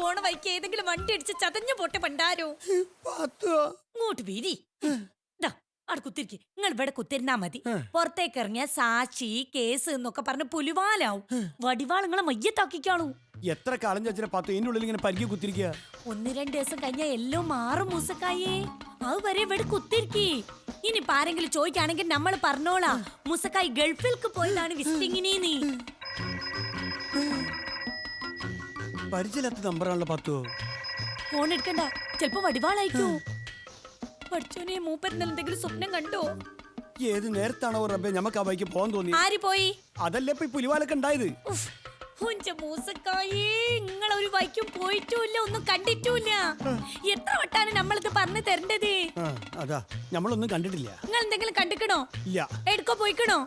പോണ വഴിക്ക് ഏതെങ്കിലും വണ്ടി അടിച്ച് ചതഞ്ഞു പോട്ടെ പണ്ടാരോ? ഇങ്ങോട്ട് വീരി. ദാ അവിടെ കുത്തിരിക്ക്. നിങ്ങൾ ഇവിടെ കുത്തിരുന്നാ മതി. പുറത്തേക്ക് ഇറങ്ങിയ സാക്ഷി കേസ് എന്നൊക്കെ പറഞ്ഞ് പുലിവാലാവും. വടിവാൾ നിങ്ങളെ മയ്യത്താക്കിക്കാളൂ എത്ര കാലം ചച്ചിനെ പത്ത് ഇതിന്റെ ഉള്ളിൽ ഇങ്ങനെ പരിചയ കുത്തിരിക്കുക ഒന്ന് രണ്ട് ദിവസം കഴിഞ്ഞ എല്ലാം മാറും മൂസക്കായേ. അത് വരെ ഇവിടെ കുത്തിരിക്കി. ഇനി ആരെങ്കിലും ചോദിക്കുകയാണെങ്കിൽ നമ്മൾ പറഞ്ഞോളാം. മൂസക്കായി ഗൾഫിൽക്ക് പോയതാണ് വിസിറ്റിങ്ങിനെ നീ പരിചയമില്ലാത്ത നമ്പറാണല്ലോ പത്തു. ഫോൺ എടുക്കണ്ട. ചെലപ്പോ വടിവാളായിക്കോ. പഠിച്ചോനെ മൂപ്പരുന്ന എന്തെങ്കിലും സ്വപ്നം കണ്ടോ? ഏത് നേരത്താണോ റബ്ബെ? ഞമ്മക്ക് ആ ബൈക്ക് പോകാൻ തോന്നി ആര് പോയി? അതല്ലേ ഇപ്പൊ ഈ പുലിവാലൊക്കെ ഉണ്ടായത്? നിങ്ങൾ ഒരു വൈക്കും പോയിട്ടുമില്ല ഒന്നും കണ്ടിട്ടുമില്ല എത്ര വട്ടാണ് നമ്മളിത് പറഞ്ഞു തരേണ്ടത്? അതാ നമ്മളൊന്നും കണ്ടിട്ടില്ല. നിങ്ങൾ എന്തെങ്കിലും കണ്ടിക്കണോ? ഇല്ല. എടുക്കോ പോയിക്കണോ?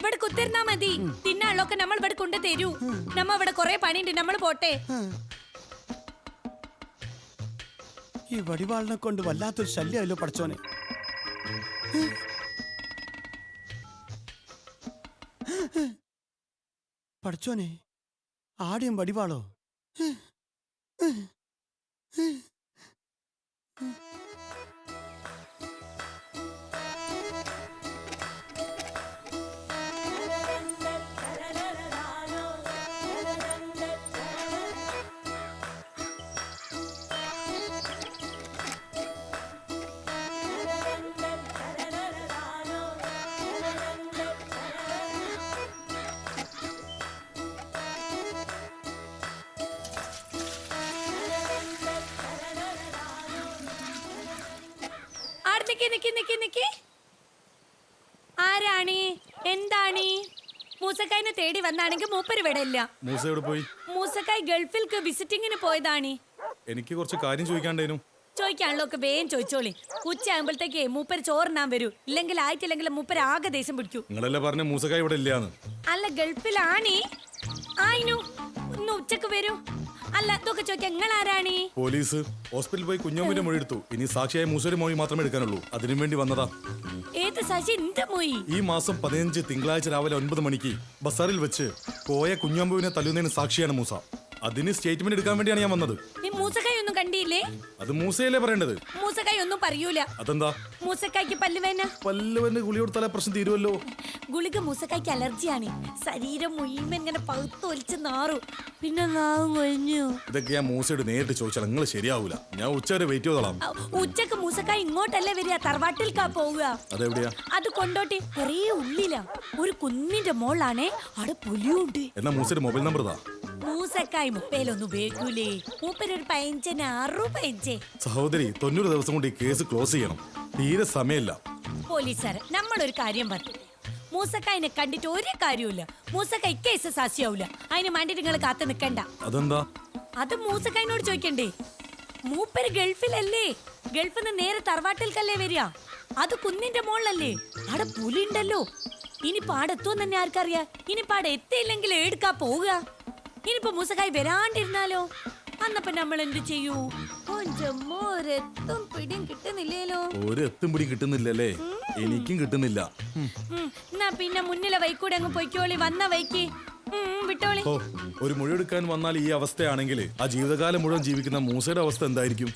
ഇവിടെ കുത്തിരുന്നാ മതി. തിന്നാളൊക്കെ നമ്മൾ ഇവിടെ കൊണ്ട് തരൂ. നമ്മ ഇവിടെ കൊറേ പണിയുണ്ട് നമ്മൾ പോട്ടെ. ഈ വടിവാളിനെ കൊണ്ട് വല്ലാത്തൊരു ശല്യമല്ലോ പഠിച്ചോനെ പഠിച്ചോനെ ആടെയും വടിവാളോ? നിക്കി നിക്കി നിക്കി നിക്കി. ആരാണി? എന്താണി? മൂസക്കായിനെ തേടി വന്നാണെങ്കിൽ മൂപ്പര് ഇവിടെ ഇല്ല. മൂസ എവിടെ പോയി? മൂസക്കായി ഗൾഫിൽക്ക് വിസിറ്റിങ്ങിന് പോയതാണി. എനിക്ക് കുറച്ച് കാര്യം ചോദിക്കാണ്ടേനു. ചോദിക്കാണല്ലോ ഒക്കെ വേഗം ചോദിച്ചോളി. ഉച്ച ആകുമ്പോഴത്തേക്ക് മൂപ്പര് ചോറിനാൻ വരൂ. ഇല്ലെങ്കിൽ ആയിട്ടില്ലെങ്കിൽ മൂപ്പര് ആകെ ദേഷ്യം പിടിക്കൂ. നിങ്ങളല്ലേ പറഞ്ഞ മൂസക്കായ ഇവിടെ ഇല്ലാന്ന്? അല്ല ഗൾഫിലാണി. ആയിനു ഒന്ന് ഉച്ചയ്ക്ക് വരൂ. അല്ല ഇതൊക്കെ ചോദിക്കാം നിങ്ങൾ ആരാണി പോലീസ് ഹോസ്പിറ്റലിൽ പോയി കുഞ്ഞോമിന്റെ മൊഴി എടുത്തു. ഇനി സാക്ഷിയായ മൂസയുടെ മൊഴി മാത്രമേ എടുക്കാനുള്ളൂ. അതിനു വേണ്ടി വന്നതാ. ഏത് സാക്ഷി? എന്ത് മൊഴി? ഈ മാസം പതിനഞ്ച് തിങ്കളാഴ്ച രാവിലെ ഒൻപത് മണിക്ക് ബസാറിൽ വെച്ച് പോയ കുഞ്ഞോമ്പുവിനെ തല്ലുന്നതിന് സാക്ഷിയാണ് മൂസ. അതിന് സ്റ്റേറ്റ്മെന്റ് എടുക്കാൻ വേണ്ടിയാണ് ഞാൻ വന്നത്. നീ മൂസക്കായി ഒന്നും കണ്ടില്ലേ? അത് മൂസയല്ലേ പറയേണ്ടത്? മൂസക്കായി ഒന്നും പറയൂല. അതെന്താ? മൂസക്കായ്ക്ക് പല്ലുവേന പല്ലുവന് ഗുളി കൊടുത്താലേ പ്രശ്നം തീരുമല്ലോ ഗുളിക മൂസക്കായ്ക്ക് അലർജിയാണ്. ശരീരം മുഴുവൻ ഇങ്ങനെ പഴുത്തൊലിച്ച് നാറു. പിന്നെ നാവും കഴിഞ്ഞു ഇതൊക്കെ ഞാൻ മൂസയോട് നേരിട്ട് ചോദിച്ചാൽ നിങ്ങൾ ശരിയാവൂല. ഞാൻ ഉച്ച വരെ വെയിറ്റ് ചെയ്തോളാം. ഉച്ചയ്ക്ക് മൂസക്കായ് ഇങ്ങോട്ടല്ലേ വരിക? തറവാട്ടിൽക്കാ പോവുക. അതെവിടെയാ? അത് കൊണ്ടോട്ടി കുറേ ഉള്ളിലാ. ഒരു കുന്നിന്റെ മോളാണേ അവിടെ പുലിയുണ്ട്. എന്നാ മൂസയുടെ മൊബൈൽ നമ്പർ താ മൂസക്കായ് മുപ്പയിലൊന്നും ഉപയോഗിക്കൂലേ? മൂപ്പരൊരു പയഞ്ചന് അറു പയഞ്ചേ. സഹോദരി തൊണ്ണൂറ് ദിവസം കൊണ്ട് ഈ കേസ് ക്ലോസ് ചെയ്യണം. തീരെ സമയമില്ല. പോലീസുകാരൻ നമ്മളൊരു കാര്യം പറഞ്ഞു മൂസക്കായിനെ കണ്ടിട്ട് ഒരു കാര്യമില്ല മൂസക്കായ് കേസ് സാക്ഷിയാവൂല. അതിന് വേണ്ടിട്ട് നിങ്ങൾ കാത്തു നിൽക്കണ്ട അതെന്താ? അത് മൂസക്കായിനോട് ചോദിക്കണ്ടേ? മൂപ്പര് ഗൾഫിലല്ലേ? ഗൾഫിൽ നിന്ന് നേരെ തറവാട്ടിൽക്കല്ലേ വരിക? അത് കുന്നിന്റെ മോളിലല്ലേ? അവിടെ പുലി ഉണ്ടല്ലോ ഇനി ആടെ എത്തുമെന്ന് തന്നെ ആർക്കറിയാ? ഇനി പാടെ എത്തിയില്ലെങ്കിൽ എടുക്കാ പോവുക? ഇനിയിപ്പോ മൂസക്കായി വരാണ്ടിരുന്നാലോ? അന്നപ്പോ നമ്മൾ എന്ത് ചെയ്യൂ? കൊഞ്ചമ്മോ ഒരെത്തും പിടിയും കിട്ടുന്നില്ലല്ലോ ഒരു പിടി കിട്ടുന്നില്ലല്ലേ? എനിക്കും കിട്ടുന്നില്ല. എന്നാ പിന്നെ മുന്നിലെ വൈക്കൂടെ അങ്ങ് പൊയ്ക്കോളി വന്ന വൈക്ക്. വിട്ടോളി. ഒരു മുഴുവെടുക്കാൻ വന്നാൽ ഈ അവസ്ഥയാണെങ്കിൽ ആ ജീവിതകാലം മുഴുവൻ ജീവിക്കുന്ന മൂസയുടെ അവസ്ഥ എന്തായിരിക്കും?